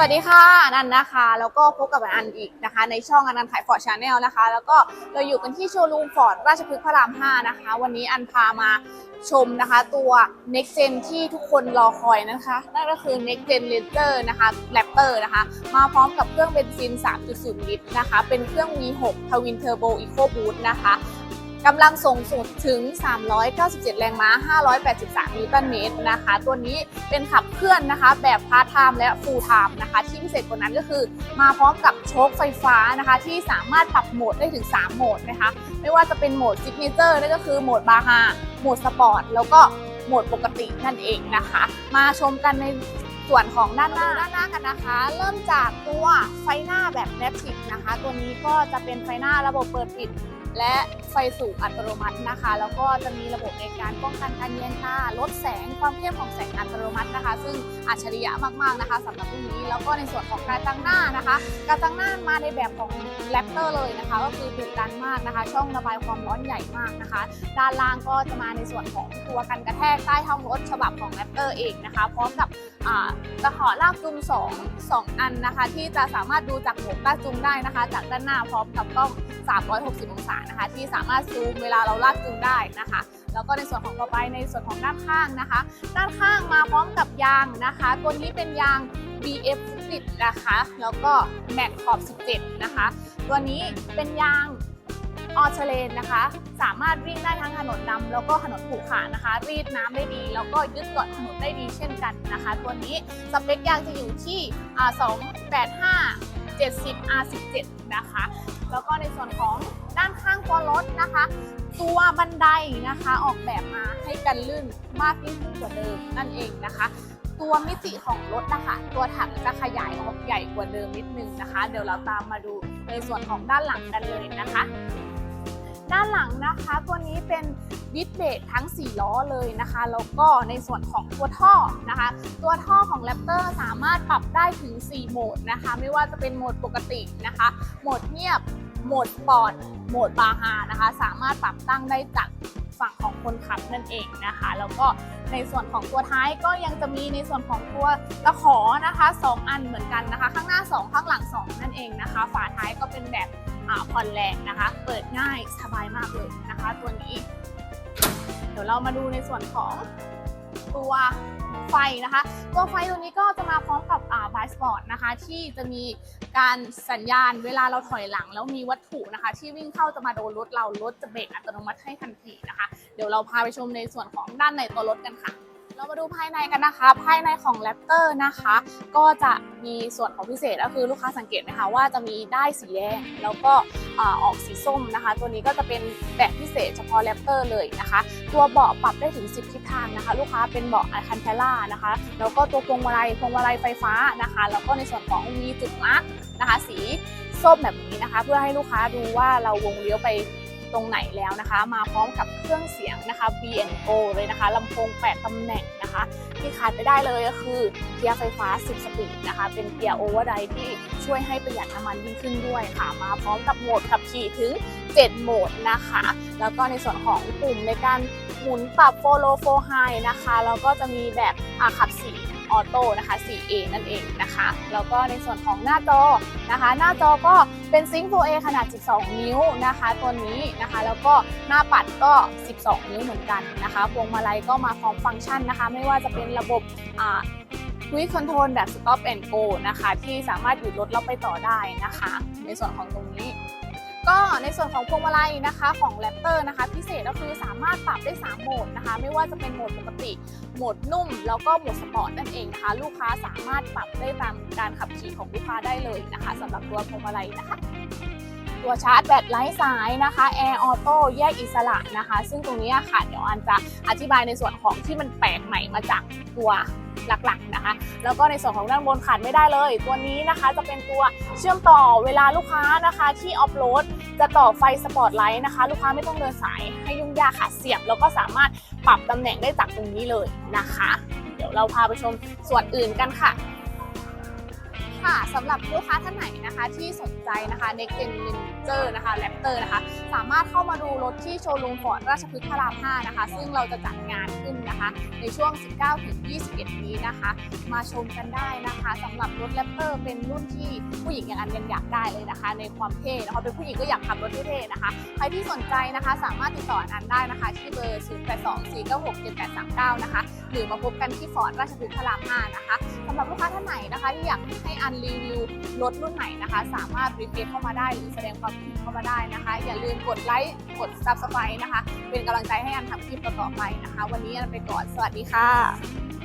วัสดีค่ะอนันนะคะ แล้วก็พบกับอันอีกนะคะ ในช่องอนันต์ขายฟอร์ดชาแนลนะคะ แล้วก็เราอยู่กันที่โชว์รูมฟอร์ดราชพฤกษ์พระราม 5 นะคะ วันนี้อันพามาชมนะคะ ตัว Next Gen ที่ทุกคนรอคอยนะคะ นั่นก็คือ Next Gen Ranger นะคะ Raptor นะคะ มาพร้อมกับเครื่องเบนซิน 3.0 ลิตรนะคะ เป็นเครื่อง V6 Twin Turbo Eco Boost นะคะ กำลังส่งสุดถึง 397 แรงม้า 583 นิวตันเมตรนะคะ ตัวนี้เป็นขับเคลื่อนนะคะ แบบพาร์ทไทม์และฟูลไทม์นะคะ ที่พิเศษกว่านั้นก็คือ มาพร้อมกับโชคไฟฟ้านะคะ ที่สามารถปรับโหมดได้ถึง 3 โหมดนะคะ ไม่ว่าจะเป็นโหมดซิกเนเจอร์นั่นก็คือโหมดบาฮาโหมดสปอร์ต แล้วก็โหมดปกตินั่นเองนะคะ มาชมกันในส่วนของด้านหน้าด้านหน้ากันนะคะ เริ่มจากตัวไฟหน้าแบบแนบสิกนะคะ ตัวนี้ก็จะเป็นไฟหน้าระบบเปิดปิด และ ไฟสูงอัตโนมัตินะคะ แล้วก็จะมีระบบในการป้องกันการเยียงตาลดแสงความเข้มของแสงอัตโนมัตินะคะ ซึ่งอัจฉริยะมากๆนะคะสำหรับรุ่นนี้แล้วก็ในส่วนของการตั้งหน้านะคะ การตั้งหน้ามาในแบบของแรปเตอร์เลยนะคะ ก็คือดุดันมากนะคะ ช่องระบายความร้อนใหญ่มากนะคะ ด้านล่างก็จะมาในส่วนของตัวกันกระแทกใต้ท้องรถฉบับของแรปเตอร์เองนะคะ พร้อมกับอ่าตะขอลากจูงสองสองอันนะคะ ที่จะสามารถดูจากโหมดลากจูงได้นะคะ จากด้านหน้าพร้อมกับกล้อง 360 องศานะคะที่สาามารถซูมเวลาเราลากจูงได้นะคะ แล้วก็ในส่วนของต่อไปในส่วนของด้านข้างนะคะ ด้านข้างมาพร้อมกับยางนะคะ ตัวนี้เป็นยาง BF 10นะคะ แล้วก็แม็กขอบ 17 นะคะ ตัวนี้เป็นยางออเชเลนนะคะ สามารถวิ่งได้ทั้งถนนดำแล้วก็ถนนผูกขานะคะ รีดน้ำได้ดี แล้วก็ยึดเกาะถนนได้ดีเช่นกันนะคะ ตัวนี้สเปคยางจะอยู่ที่ 285 70 R17 นะคะ แล้วก็ ถนะคะ ตัวบันไดนะคะออกแบบมาให้กันลื่นมากยิ่งขึ้นกว่าเดิมนั่นเองนะคะ ตัวมิติของรถนะคะ ตัวถังจะขยายออกใหญ่กว่าเดิมนิดนึงนะคะ เดี๋ยวเราตามมาดูในส่วนของด้านหลังกันเลยนะคะด้านหลังนะคะตัวนี้เป็นดิสเบรกทั้ง 4 ล้อเลยนะคะแล้วก็ในส่วนของตัวท่อนะคะ ตัวท่อของ Raptor สามารถปรับได้ถึง 4 โหมดนะคะ ไม่ว่าจะเป็นโหมดปกตินะคะ โหมดเงียบ โหมดสปอร์ตโหมดบาฮานะคะ สามารถปรับตั้งได้จากฝั่งของคนขับนั่นเองนะคะ แล้วก็ในส่วนของตัวท้ายก็ยังจะมีในส่วนของตัวตะขอนะคะ 2 อันเหมือนกันนะคะ ข้างหน้า 2 ข้างหลัง 2 นั่นเองนะคะ ฝาท้ายก็เป็นแบบอ่าผ่อนแรงนะคะ เปิดง่ายสบายมากเลยนะคะ ตัวนี้ เดี๋ยวเรามาดูในส่วนของตัวไฟนะคะ ตัวไฟตัวนี้ก็จะมาพร้อมกับ สปอร์ตนะคะ ที่จะมีการสัญญาณเวลาเราถอยหลัง แล้วมีวัตถุนะคะ ที่วิ่งเข้าจะมาโดนรถเรารถจะเบรกอัตโนมัติให้ทันทีนะคะ เดี๋ยวเราพาไปชมในส่วนของด้านในตัวรถกันค่ะ เรามาดูภายในกันนะคะ ภายในของ Raptor นะคะ ก็จะมีส่วนของพิเศษก็คือลูกค้าสังเกตไหมคะว่าจะมีได้สีแดงแล้วก็อออกสีส้มนะคะ ตัวนี้ก็จะเป็นแบบพิเศษเฉพาะ Raptor เลยนะคะ ตัวเบาะปรับได้ถึง 10 ทิศทางนะคะ ลูกค้าเป็นเบาะอัลคันเทล่านะคะ แล้วก็ตัวพวงมาลัยพวงมาลัยไฟฟ้านะคะ แล้วก็ในส่วนของมีจุดมาร์กนะคะ สีส้มแบบนี้นะคะ เพื่อให้ลูกค้าดูว่าเราวงเลี้ยวไป ตรงไหนแล้วนะคะ มาพร้อมกับเครื่องเสียงนะคะ B&O เลยนะคะลำโพง 8ตำแหน่งนะคะ ที่ขาดไม่ได้เลยก็คือเกียร์ไฟฟ้า 10 สปีดนะคะ เป็นเกียร์โอเวอร์ไดที่ช่วยให้ประหยัดน้ำมันยิ่งขึ้นด้วยค่ะ มาพร้อมกับโหมดขับขี่ถึง 7 โหมดนะคะ แล้วก็ในส่วนของปุ่มในการหมุนปรับโฟโลโฟไฮนะคะแล้วก็จะมีแบบอ่าขับสี ออโต้นะคะ 4A นั่นเองนะคะ แล้วก็ในส่วนของหน้าจอนะคะ หน้าจอก็เป็นซิงค์ 4A ขนาด 12 นิ้วนะคะ ตัวนี้นะคะ แล้วก็หน้าปัดก็ 12 นิ้วเหมือนกันนะคะพวงมาลัยก็มาพร้อมฟังก์ชันนะคะ ไม่ว่าจะเป็นระบบอ่าควิคคอนโทรลแบบ stop and go นะคะ ที่สามารถหยุดรถแล้วไปต่อได้นะคะ ในส่วนของตรงนี้ ก็ในส่วนของพวงมาลัยนะคะของ Raptor นะคะพิเศษก็คือสามารถปรับได้ 3 โหมดนะคะ ไม่ว่าจะเป็นโหมดปกติ โหมดนุ่ม แล้วก็โหมดสปอร์ตนั่นเองนะคะ ลูกค้าสามารถปรับได้ตามการขับขี่ของลูกค้าได้เลยนะคะสำหรับตัวพวงมาลัยนะคะตัวชาร์จแบตไร้สายนะคะ Air Auto แยกอิสระนะคะ ซึ่งตรงนี้ค่ะเดี๋ยวอันจะอธิบายในส่วนของที่มันแปลกใหม่มาจากตัว หลักๆนะคะ แล้วก็ในส่วนของด้านบนขาดไม่ได้เลย ตัวนี้นะคะจะเป็นตัวเชื่อมต่อเวลาลูกค้านะคะ ที่ออฟโรดจะต่อไฟสปอตไลท์นะคะ ลูกค้าไม่ต้องเดินสายให้ยุ่งยากค่ะเสียบ แล้วก็สามารถปรับตำแหน่งได้จากตรงนี้เลยนะคะ เดี๋ยวเราพาไปชมส่วนอื่นกันค่ะ ค่ะสำหรับลูกค้าท่านไหนนะคะที่สนใจนะคะ Next Gen Ranger นะคะ Raptor นะคะ สามารถเข้ามาดูรถที่โชว์รูมฟอร์ดราชพฤกษ์พระราม 5 นะคะ ซึ่งเราจะจัดงานขึ้นนะคะ ในช่วง 19-21 นี้นะคะ มาชมกันได้นะคะสำหรับรถ Raptor เป็นรุ่นที่ผู้หญิงอย่างอันยังอยากได้เลยนะคะ ในความเท่นะคะเป็นผู้หญิงก็อยากขับรถเท่ๆนะคะ ใครที่สนใจนะคะสามารถติดต่ออันได้นะคะ ที่เบอร์ 0824967839 นะคะ หรือมาพบกันที่ฟอร์ดราชพฤกษ์พระราม 5 นะคะสำหรับลูกค้าท่านไหนนะคะที่อยากให้อันนรีวิวรถรุ่นไหนนะคะ สามารถรีเควสเข้ามาได้หรือแสดงความคิดเห็นเข้ามาได้นะคะ อย่าลืมกดไลค์กด Subscribe นะคะ เป็นกำลังใจให้อันทำคลิปต่อๆไปนะคะ วันนี้อันไปก่อนสวัสดีค่ะ